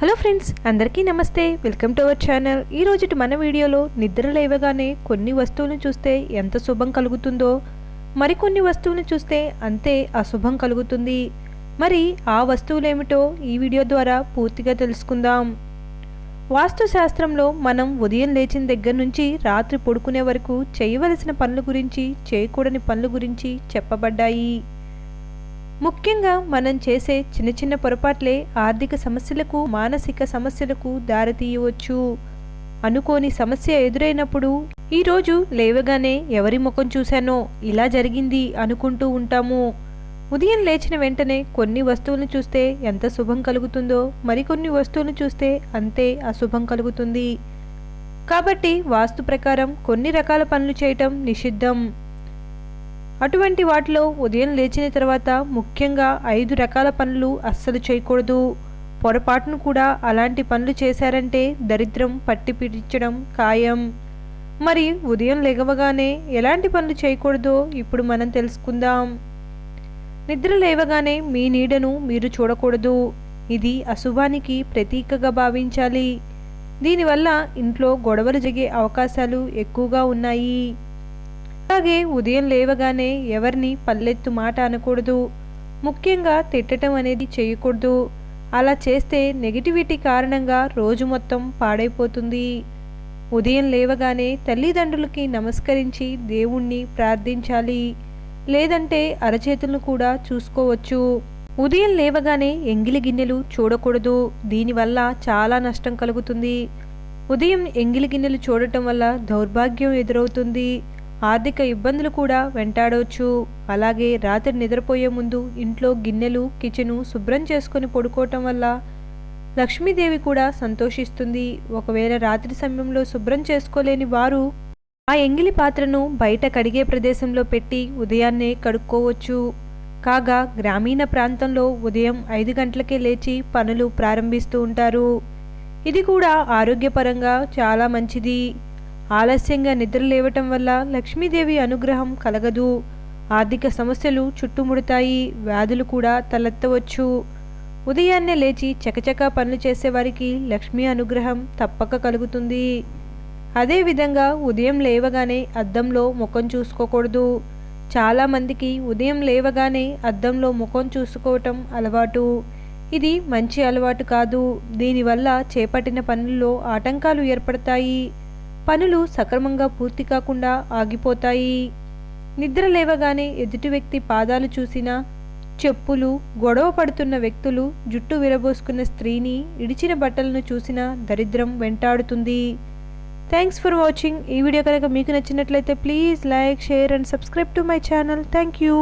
Hello friends అందరికీ నమస్తే. Welcome to our channel. ఈ మన వీడియోలో నిద్ర లేవగానే కొన్ని వస్తువులను చూస్తే ఎంత శుభం కలుగుతుందో మరికొన్ని వస్తువులను చూస్తే అంతే అశుభం కలుగుతుంది. మరి ఆ వస్తువులేమిటో ఈ వీడియో ద్వారా పూర్తిగా తెలుసుకుందాం. వాస్తు శాస్త్రంలో మనం ఉదయం లేచిన దగ్గర నుంచి రాత్రి పడుకునే వరకు చేయవలసిన పనుల గురించి చేయకూడని పనుల గురించి చెప్పబడ్డాయి. ముఖ్యంగా మనం చేసే చిన్న చిన్న పొరపాట్లే ఆర్థిక సమస్యలకు మానసిక సమస్యలకు దారితీయవచ్చు. అనుకోని సమస్య ఎదురైనప్పుడు ఈరోజు లేవగానే ఎవరి ముఖం చూశానో ఇలా జరిగింది అనుకుంటూ ఉంటాము. ఉదయం లేచిన వెంటనే కొన్ని వస్తువులను చూస్తే ఎంత శుభం కలుగుతుందో మరికొన్ని వస్తువులను చూస్తే అంతే అశుభం కలుగుతుంది. కాబట్టి వాస్తు ప్రకారం కొన్ని రకాల పనులు చేయటం నిషిద్ధం. అటువంటి వాటిలో ఉదయం లేచిన తర్వాత ముఖ్యంగా ఐదు రకాల పనులు అస్సలు చేయకూడదు. పొరపాటును కూడా అలాంటి పనులు చేశారంటే దరిద్రం పట్టిపిడించడం ఖాయం. మరి ఉదయం లేవగానే ఎలాంటి పనులు చేయకూడదో ఇప్పుడు మనం తెలుసుకుందాం. నిద్ర లేవగానే మీ నీడను మీరు చూడకూడదు. ఇది అశుభానికి ప్రతీకగా భావించాలి. దీనివల్ల ఇంట్లో గొడవలు జరిగే అవకాశాలు ఎక్కువగా ఉన్నాయి. అలాగే ఉదయం లేవగానే ఎవరిని పల్లెత్తు మాట అనకూడదు. ముఖ్యంగా తిట్టడం అనేది చేయకూడదు. అలా చేస్తే నెగిటివిటీ కారణంగా రోజు మొత్తం పాడైపోతుంది. ఉదయం లేవగానే తల్లిదండ్రులకి నమస్కరించి దేవుణ్ణి ప్రార్థించాలి. లేదంటే అరచేతులను కూడా చూసుకోవచ్చు. ఉదయం లేవగానే ఎంగిలి గిన్నెలు చూడకూడదు. దీనివల్ల చాలా నష్టం కలుగుతుంది. ఉదయం ఎంగిలి గిన్నెలు చూడటం వల్ల దౌర్భాగ్యం ఎదురవుతుంది. ఆర్థిక ఇబ్బందులు కూడా వెంటాడవచ్చు అలాగే రాత్రి నిద్రపోయే ముందు ఇంట్లో గిన్నెలు కిచెను శుభ్రం చేసుకొని పడుకోవటం వల్ల లక్ష్మీదేవి కూడా సంతోషిస్తుంది. ఒకవేళ రాత్రి సమయంలో శుభ్రం చేసుకోలేని వారు ఆ ఎంగిలి పాత్రను బయట కడిగే ప్రదేశంలో పెట్టి ఉదయాన్నే కడుక్కోవచ్చు. కాగా గ్రామీణ ప్రాంతంలో ఉదయం ఐదు గంటలకే లేచి పనులు ప్రారంభిస్తూ ఉంటారు. ఇది కూడా ఆరోగ్యపరంగా చాలా మంచిది. ఆలస్యంగా నిద్ర లేవటం వల్ల లక్ష్మీదేవి అనుగ్రహం కలగదు. ఆర్థిక సమస్యలు చుట్టుముడతాయి. వ్యాధులు కూడా తలెత్తవచ్చు. ఉదయాన్నే లేచి చకచకా పనులు చేసేవారికి లక్ష్మీ అనుగ్రహం తప్పక కలుగుతుంది. అదేవిధంగా ఉదయం లేవగానే అద్దంలో ముఖం చూసుకోకూడదు. చాలామందికి ఉదయం లేవగానే అద్దంలో ముఖం చూసుకోవటం అలవాటు. ఇది మంచి అలవాటు కాదు. దీనివల్ల చేపట్టిన పనుల్లో ఆటంకాలు ఏర్పడతాయి. పనులు సక్రమంగా పూర్తి కాకుండా ఆగిపోతాయి. నిద్ర లేవగానే ఎదుటి వ్యక్తి పాదాలు చూసినా చెప్పులు గొడవ పడుతున్న వ్యక్తులు జుట్టు విరబోసుకున్న స్త్రీని ఇడిచిన బట్టలను చూసిన దరిద్రం వెంటాడుతుంది. థ్యాంక్స్ ఫర్ వాచింగ్ ఈ వీడియో కనుక మీకు నచ్చినట్లయితే please like share and subscribe to my channel. Thank you